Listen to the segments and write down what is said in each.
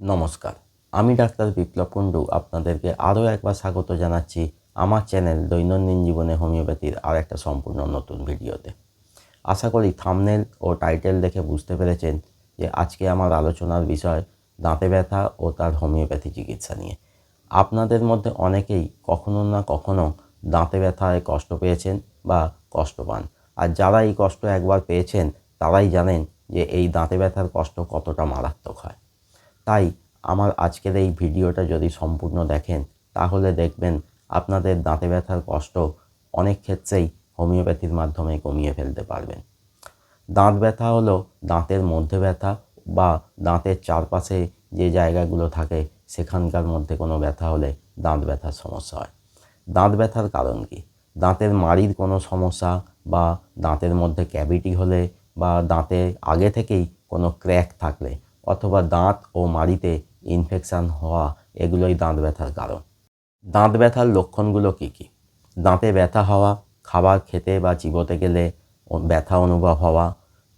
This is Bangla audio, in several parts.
নমস্কার। আমি ডাক্তার বিপ্লব কুণ্ডু, আপনাদেরকে আরও একবার স্বাগত জানাচ্ছি আমার চ্যানেল দৈনন্দিন জীবনে হোমিওপ্যাথির আর একটা সম্পূর্ণ নতুন ভিডিওতে। আশা করি থামনেল ও টাইটেল দেখে বুঝতে পেরেছেন যে আজকে আমার আলোচনার বিষয় দাঁতে ব্যথা ও তার হোমিওপ্যাথি চিকিৎসা নিয়ে। আপনাদের মধ্যে অনেকেই কখনো না কখনো দাঁতে ব্যথায় কষ্ট পেয়েছেন বা কষ্ট পান। আর যারা এই কষ্ট একবার পেয়েছেন, তারাই জানেন যে এই দাঁতে ব্যথার কষ্ট কতটা মারাত্মক হয়। তাই আমার আজকের এই ভিডিওটা যদি সম্পূর্ণ দেখেন, তাহলে দেখবেন আপনাদের দাঁতে ব্যথার কষ্ট অনেক ক্ষেত্রেই হোমিওপ্যাথির মাধ্যমে কমিয়ে ফেলতে পারবেন। দাঁত ব্যথা হলো দাঁতের মধ্যে ব্যথা বা দাঁতের চারপাশে যে জায়গাগুলো থাকে, সেখানকার মধ্যে কোনো ব্যথা হলে দাঁত ব্যথার সমস্যা হয়। দাঁত ব্যথার কারণ কি? দাঁতের মাড়ির কোনো সমস্যা বা দাঁতের মধ্যে ক্যাভিটি হলে বা দাঁতে আগে থেকেই কোনো ক্র্যাক থাকলে অথবা দাঁত ও মাড়িতে ইনফেকশান হওয়া এগুলোই দাঁত ব্যথার কারণ। দাঁত ব্যথার লক্ষণগুলো কী কী? দাঁতে ব্যথা হওয়া, খাবার খেতে বা চিবোতে গেলে ব্যথা অনুভব হওয়া,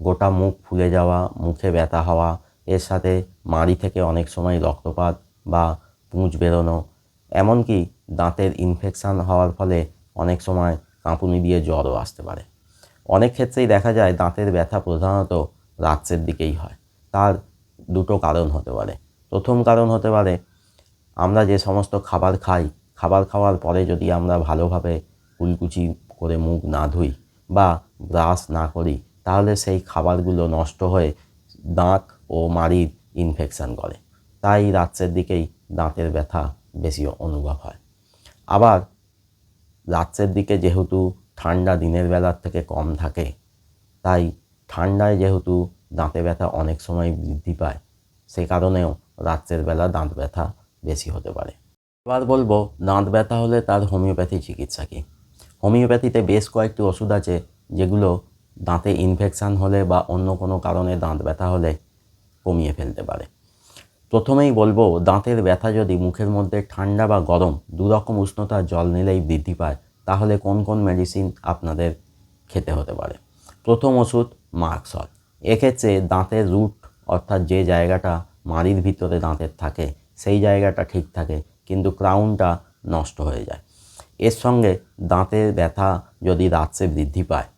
গোটা মুখ ফুলে যাওয়া, মুখে ব্যথা হওয়া, এর সাথে মাড়ি থেকে অনেক সময় রক্তপাত বা পুঁজ বেরোনো, এমনকি দাঁতের ইনফেকশান হওয়ার ফলে অনেক সময় কাঁপুনি দিয়ে জ্বরও আসতে পারে। অনেক ক্ষেত্রেই দেখা যায় দাঁতের ব্যথা প্রধানত রাত্রের দিকেই হয়। তার দুটো কারণ হতে পারে। প্রথম কারণ হতে পারে, আমরা যে সমস্ত খাবার খাই, খাবার খাওয়ার পরে যদি আমরা ভালোভাবে কুলকুচি করে মুখ না ধুই বা ব্রাশ না করি, তাহলে সেই খাবারগুলো নষ্ট হয়ে দাঁত ও মাড়ির ইনফেকশান করে। তাই রাত্রের দিকেই দাঁতের ব্যথা বেশি অনুভব হয়। আবার রাত্রের দিকে যেহেতু ঠান্ডা দিনের বেলার থেকে কম থাকে, তাই ঠান্ডায় যেহেতু দাঁতে ব্যথা অনেক সময় বৃদ্ধি পায়। সে কারণেও রাত্রের বেলা দাঁত ব্যথা বেশি হতে পারে। এবার বলব, দাঁত ব্যথা হলে তার হোমিওপ্যাথি চিকিৎসা কী? হোমিওপ্যাথিতে বেশ কয়েকটি ওষুধ আছে যেগুলো দাঁতে ইনফেকশান হলে বা অন্য কোনো কারণে দাঁত ব্যথা হলে কমিয়ে ফেলতে পারে। প্রথমেই বলব, দাঁতের ব্যথা যদি মুখের মধ্যে ঠান্ডা বা গরম দুরকম উষ্ণতার জল নিলেই বৃদ্ধি পায়, তাহলে কোন কোন মেডিসিন আপনাদের খেতে হতে পারে? প্রথম ওষুধ মার্কসল এক্ষেত্রে দাঁতের রুট অর্থাৎ যে জায়গাটা মাড়ির ভিতরে দাঁতের থাকে, সেই জায়গাটা ঠিক থাকে, কিন্তু ক্রাউনটা নষ্ট হয়ে যায়। এর সঙ্গে দাঁতের ব্যথা যদি রাত্রে বৃদ্ধি পায়,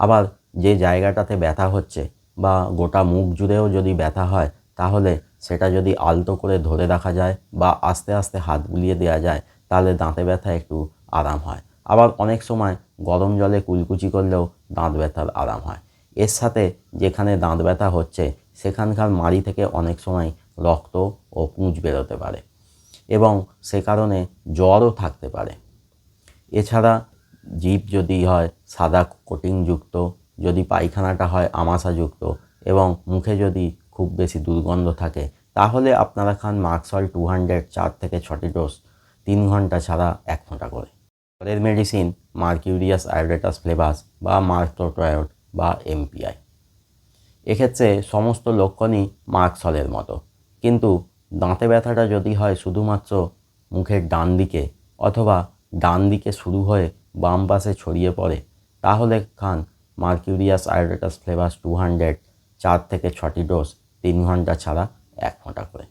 আবার যে জায়গাটাতে ব্যথা হচ্ছে বা গোটা মুখ জুড়েও যদি ব্যথা হয়, তাহলে সেটা যদি আলতো করে ধরে রাখা যায় বা আস্তে আস্তে হাত বুলিয়ে দেওয়া যায়, তাহলে দাঁতে ব্যথা একটু আরাম হয়। আবার অনেক সময় গরম জলে কুলকুচি করলেও দাঁত ব্যথার আরাম হয়। এর সাথে যেখানে দাঁত ব্যথা হচ্ছে, সেখানকার মাড়ি থেকে অনেক সময় রক্ত ও পুঁজ বেরোতে পারে এবং সে কারণে জ্বরও থাকতে পারে। এছাড়া জিভ যদি হয় সাদা কোটিংযুক্ত, যদি পায়খানাটা হয় আমাশাযুক্ত এবং মুখে যদি খুব বেশি দুর্গন্ধ থাকে, তাহলে আপনারা খান মার্কসল টু হান্ড্রেড চার থেকে ছটি ডোজ, তিন ঘণ্টা ছাড়া এক ফোঁটা করে। পরের মেডিসিন মার্কিউরিয়াস আয়োডেটাস ফ্লেভাস বা মার্কটোট্রায়োড বা এমপিআই এক্ষেত্রে সমস্ত লক্ষণই মার্কসলের মতো। কিন্তু দাঁতে ব্যথাটা যদি হয় শুধুমাত্র মুখের ডান দিকে অথবা ডান দিকে শুরু হয়ে বাম পাশে ছড়িয়ে পড়ে, তাহলে খান মার্কিউরিয়াস আয়োডেটাস ফ্লেভাস টু হান্ড্রেড চার থেকে ছটি ডোজ তিন ঘণ্টা ছাড়া এক ফোঁটা করে।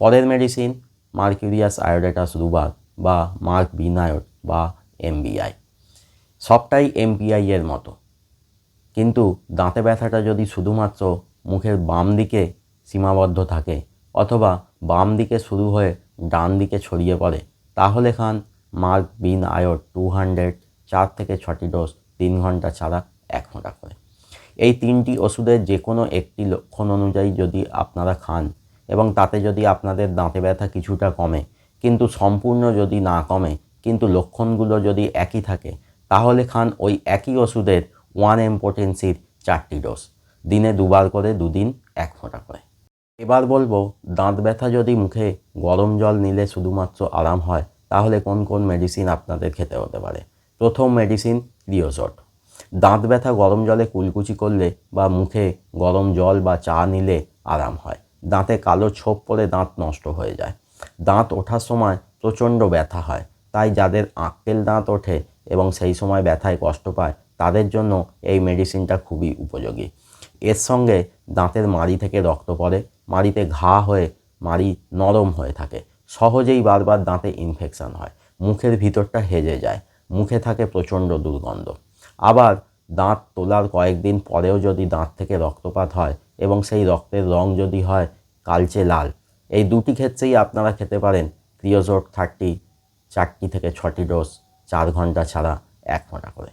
পরের মেডিসিন মার্কিউরিয়াস আয়োডেটাস রুবার বা মার্ক বিনায়োড বা এমবিআই সবটাই এমপিআই এর মতো। কিন্তু দাঁতে ব্যথাটা যদি শুধুমাত্র মুখের বাম দিকে সীমাবদ্ধ থাকে অথবা বাম দিকে শুরু হয়ে ডান দিকে ছড়িয়ে পড়ে, তাহলে খান মার্ক বিন আয়োড টু হান্ড্রেড চার থেকে ছটি ডোজ তিন ঘণ্টা ছাড়া এক ঘণ্টা করে। এই তিনটি ওষুধের যে কোনো একটি লক্ষণ অনুযায়ী যদি আপনারা খান এবং তাতে যদি আপনাদের দাঁতে ব্যথা কিছুটা কমে, কিন্তু সম্পূর্ণ যদি না কমে, কিন্তু লক্ষণগুলো যদি একই থাকে, তাহলে খান ওই একই ওষুধের ওয়ান এম পোটেন্সির চারটি ডোজ দিনে দুবার করে, দুদিন এক ফোঁটা করে। এবার বলব, দাঁত ব্যথা যদি মুখে গরম জল নিলে শুধুমাত্র আরাম হয়, তাহলে কোন কোন মেডিসিন আপনাদের খেতে হতে পারে? প্রথম মেডিসিন ক্রিওজট দাঁত ব্যথা গরম জলে কুলকুচি করলে বা মুখে গরম জল বা চা নিলে আরাম হয়। দাঁতে কালো ছোপ পড়ে দাঁত নষ্ট হয়ে যায়। দাঁত ওঠার সময় প্রচণ্ড ব্যথা হয়। তাই যাদের আঁককেল দাঁত ওঠে এবং সেই সময় ব্যথায় কষ্ট পায় তাদের জন্য এই মেডিসিনটা খুবই উপযোগী। এর সঙ্গে দাঁতের মাড়ি থেকে রক্ত পড়ে, মাড়িতে ঘা হয়ে, মাড়ি নরম হয়ে থাকে। সহজেই বারবার দাঁতে ইনফেকশান হয়। মুখের ভিতরটা হেজে যায়। মুখে থাকে প্রচণ্ড দুর্গন্ধ। আবার দাঁত তোলার কয়েকদিন পরেও যদি দাঁত থেকে রক্তপাত হয় এবং সেই রক্তের রং যদি হয় কালচে লাল, এই দুটি ক্ষেত্রেই আপনারা খেতে পারেন ক্রিওজোট থার্টি, চারটি থেকে ছটি ডোজ চার ঘণ্টা ছাড়া এক ফোঁটা করে।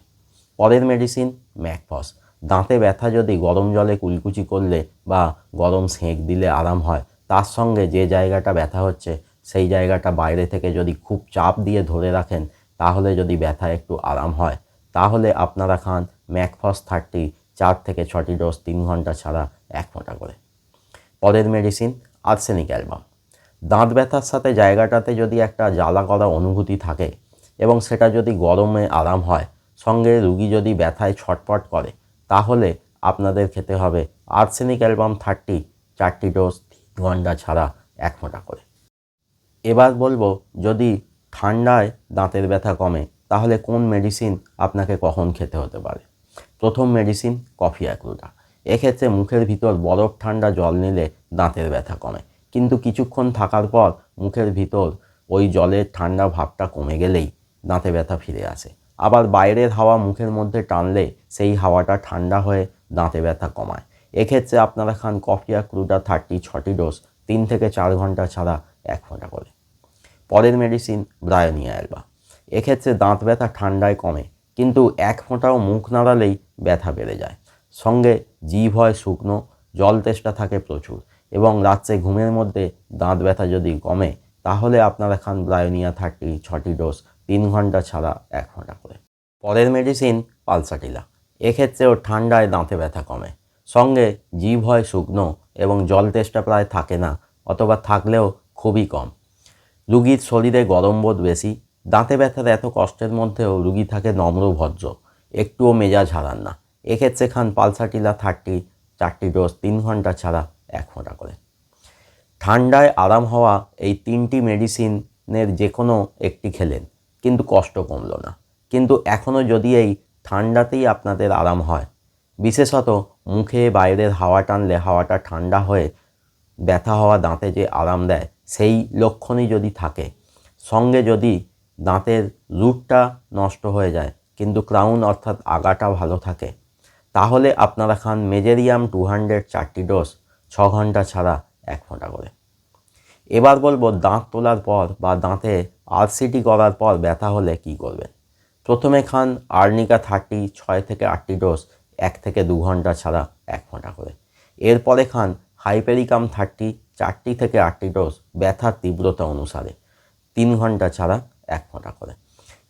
পরের মেডিসিন ম্যাকফস। দাঁতে ব্যথা যদি গরম জলে কুলকুচি করলে বা গরম সেঁক দিলে আরাম হয়, তার সঙ্গে যে জায়গাটা ব্যথা হচ্ছে, সেই জায়গাটা বাইরে থেকে যদি খুব চাপ দিয়ে ধরে রাখেন, তাহলে যদি ব্যথা একটু আরাম হয়, তাহলে আপনারা খান ম্যাকফস থার্টি, চার থেকে ছটি ডোজ তিন ঘণ্টা ছাড়া এক ফোঁটা করে। পরের মেডিসিন আর্সেনিক অ্যালবাম দাঁত ব্যথার সাথে জায়গাটাতে যদি একটা জ্বালা করা অনুভূতি থাকে এবং সেটা যদি গরমে আরাম হয় সঙ্গে রুগী যদি ব্যথায় ছটপট করে, তাহলে আপনাদের খেতে হবে আর্সেনিক অ্যালবাম থার্টি, চারটি ডোজ ঘণ্টা ছাড়া এক ফোঁটা করে। এবার বলব, যদি ঠান্ডায় দাঁতের ব্যথা কমে, তাহলে কোন মেডিসিন আপনাকে কখন খেতে হতে পারে? প্রথম মেডিসিন কফি অ্যাক্রুটা। এক্ষেত্রে মুখের ভিতর বরফ ঠান্ডা জল নিলে দাঁতের ব্যথা কমে। কিন্তু কিছুক্ষণ থাকার পর মুখের ভিতর ওই জলের ঠান্ডা ভাবটা কমে গেলেই দাঁতে ব্যথা ফিরে আসে। আবার বাইরের হাওয়া মুখের মধ্যে টানলে সেই হাওয়াটা ঠান্ডা হয়ে দাঁতে ব্যথা কমায়। এক্ষেত্রে আপনারা খান কফিয়া অ্যাক্রুটা থার্টি ছটি ডোজ, তিন থেকে চার ঘণ্টা ছাড়া এক ফোঁটা করে। পরের মেডিসিন ব্রায়োনিয়া অ্যালবা। এক্ষেত্রে দাঁত ব্যথা ঠান্ডায় কমে, কিন্তু এক ফোঁটাও মুখ নাড়ালেই ব্যথা বেড়ে যায়। সঙ্গে জিভ হয় শুকনো, জল তেষ্টা থাকে প্রচুর এবং রাত্রে ঘুমের মধ্যে দাঁত ব্যথা যদি কমে, তাহলে আপনারা খান ব্রায়োনিয়া থার্টি ছটি ডোজ তিন ঘণ্টা ছাড়া এক ফোঁটা করে। পরের মেডিসিন পালসাটিলা। এক্ষেত্রেও ঠান্ডায় দাঁতে ব্যথা কমে। সঙ্গে জিভ হয় শুকনো এবং জল তেষ্টা প্রায় থাকে না, অথবা থাকলেও খুবই কম। রুগীর শরীরে গরম বোধ বেশি। দাঁতে ব্যথার এত কষ্টের মধ্যেও রুগী থাকে নম্র ভদ্র। একটুও মেজাজ হারান না। এক্ষেত্রে খান পালসাটিলা থার্টি, চারটি ডোজ তিন ঘণ্টা ছাড়া এক ফোঁটা করে। ঠান্ডায় আরাম হওয়া এই তিনটি মেডিসিনের যে কোনো একটি খেলেন। কিন্তু কষ্ট কমলো না। কিন্তু এখনও যদি এই ঠান্ডাতেই আপনাদের আরাম হয়, বিশেষত মুখে বাইরের হাওয়া টানলে হাওয়াটা ঠান্ডা হয়ে ব্যথা হওয়া দাঁতে যে আরাম দেয়, সেই লক্ষণই যদি থাকে, সঙ্গে যদি দাঁতের রুটটা নষ্ট হয়ে যায়, কিন্তু ক্রাউন অর্থাৎ আগাটা ভালো থাকে, তাহলে আপনারা খান মেজেরিয়াম টু হান্ড্রেড চারটি ডোজ, ছ ঘণ্টা ছাড়া এক ফোঁটা করে। এবার বলব দাঁত তোলার পর বা দাঁতে আরসিটি করার পর ব্যথা হলে কি করবেন? প্রথমে খান আর্নিকা থার্টি ছয় থেকে আটটি ডোজ এক থেকে দু ঘণ্টা ছাড়া এক ফোঁটা করে। এরপরে খান হাইপেরিকাম থার্টি চারটি থেকে আটটি ডোজ ব্যথার তীব্রতা অনুসারে তিন ঘণ্টা ছাড়া এক ফোঁটা করে।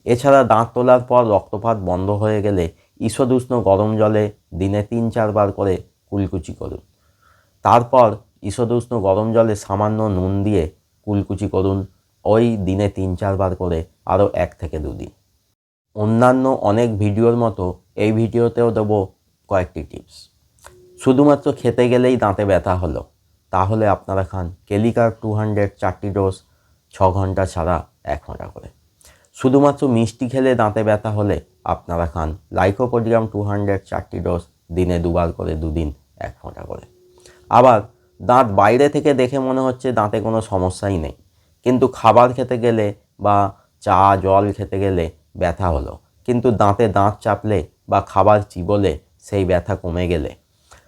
এছাড়া দাঁত তোলার পর রক্তপাত বন্ধ হয়ে গেলে ঈষদুষ্ণ গরম জলে দিনে তিন চারবার করে কুলকুচি করুন। তারপর ঈষদুষ্ণ গরম জলে সামান্য নুন দিয়ে কুলকুচি করুন। ওই দিনে তিন চারবার করে আরও এক থেকে দুদিন। অন্যান্য অনেক ভিডিওর মতো এই ভিডিওতেও দেবো কয়েকটি টিপস। শুধুমাত্র খেতে গেলেই দাঁতে ব্যথা হলো। তাহলে আপনারা খান কেলিকার টু হান্ড্রেড চারটি ডোজ ছ ঘণ্টা ছাড়া এক ঘণ্টা করে। শুধুমাত্র মিষ্টি খেলে দাঁতে ব্যথা হলে আপনারা খান লাইকোপোডিয়াম টু হান্ড্রেড চারটি ডোজ দিনে দুবার করে দুদিন এক ফোঁটা করে। আবার দাঁত বাইরে থেকে দেখে মনে হচ্ছে দাঁতে কোনো সমস্যাই নেই। কিন্তু খাবার খেতে গেলে বা চা, জল খেতে গেলে ব্যথা হলো। কিন্তু দাঁতে দাঁত চাপলে বা খাবার চিবলে সেই ব্যথা কমে গেলে।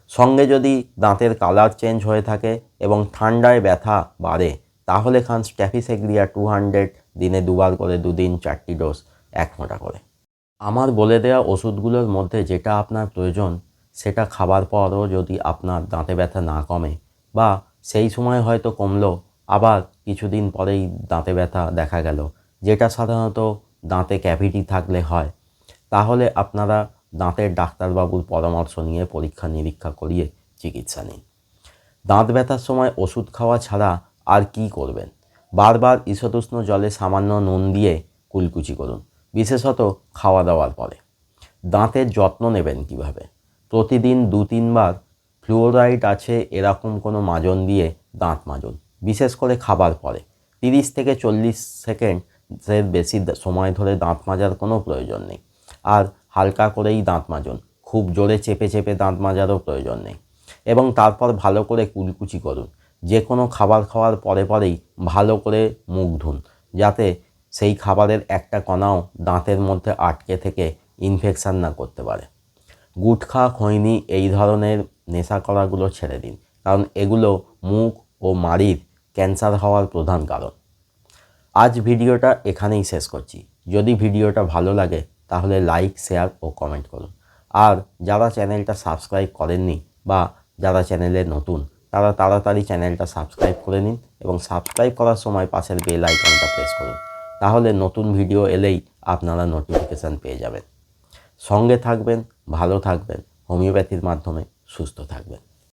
সঙ্গে যদি দাঁতের কালার চেঞ্জ হয়ে থাকে এবং ঠান্ডায় ব্যথা বাড়ে, তাহলে খান স্ট্যাফিসেগ্রিয়া টু হান্ড্রেড দিনে দুবার করে দুদিন চারটি ডোজ, এক ফোঁটা করে। আমার বলে দেওয়া ওষুধগুলোর মধ্যে যেটা আপনার প্রয়োজন, সেটা খাবার পরও যদি আপনার দাঁতে ব্যথা না কমে বা সেই সময় হয়তো কমলো, আবার কিছুদিন পরেই দাঁতে ব্যথা দেখা গেল, যেটা সাধারণত দাঁতে ক্যাভিটি থাকলে হয়। তাহলে আপনারা দাঁতের ডাক্তারবাবুর পরামর্শ নিয়ে পরীক্ষা নিরীক্ষা করিয়ে চিকিৎসা নিন। দাঁত ব্যথার সময় ওষুধ খাওয়া ছাড়া আর কি করবেন? বারবার ঈষদুষ্ণ জলে সামান্য নুন দিয়ে কুলকুচি করুন, বিশেষত খাওয়া দাওয়ার পরে। দাঁতের যত্ন নেবেন কীভাবে? প্রতিদিন দু তিনবার ফ্লুওরাইড আছে এরকম কোনো মাজন দিয়ে দাঁত মাজুন, বিশেষ করে খাবার পরে। তিরিশ থেকে চল্লিশ সেকেন্ডের বেশি সময় ধরে দাঁত মাজার কোনো প্রয়োজন নেই। আর হালকা করেই দাঁত মাজুন, খুব জোরে চেপে চেপে দাঁত মাজারও প্রয়োজন নেই। এবং তারপর ভালো করে কুলকুচি করুন। যে কোনো খাবার খাওয়ার পরে পরেই ভালো করে মুখ ধুন, যাতে সেই খাবারের একটা কণাও দাঁতের মধ্যে আটকে থেকে ইনফেকশান না করতে পারে। গুটখা, খৈনি এই ধরনের নেশা করাগুলো ছেড়ে দিন। কারণ এগুলো মুখ ও মাড়ির ক্যান্সার হওয়ার প্রধান কারণ। আজ ভিডিওটা এখানেই শেষ করছি। যদি ভিডিওটা ভালো লাগে, তাহলে লাইক, শেয়ার ও কমেন্ট করুন। আর যারা চ্যানেলটা সাবস্ক্রাইব করেননি বা যারা চ্যানেলে নতুন, তারা তাড়াতাড়ি চ্যানেলটা সাবস্ক্রাইব করে নিন এবং সাবস্ক্রাইব করার সময় পাশের বেল আইকনটা প্রেস করুন। তাহলে নতুন ভিডিও এলেই আপনারা নোটিফিকেশান পেয়ে যাবেন। সঙ্গে থাকবেন, ভালো থাকবেন হোমিওপ্যাথির মাধ্যমে। সুস্থ থাকবেন।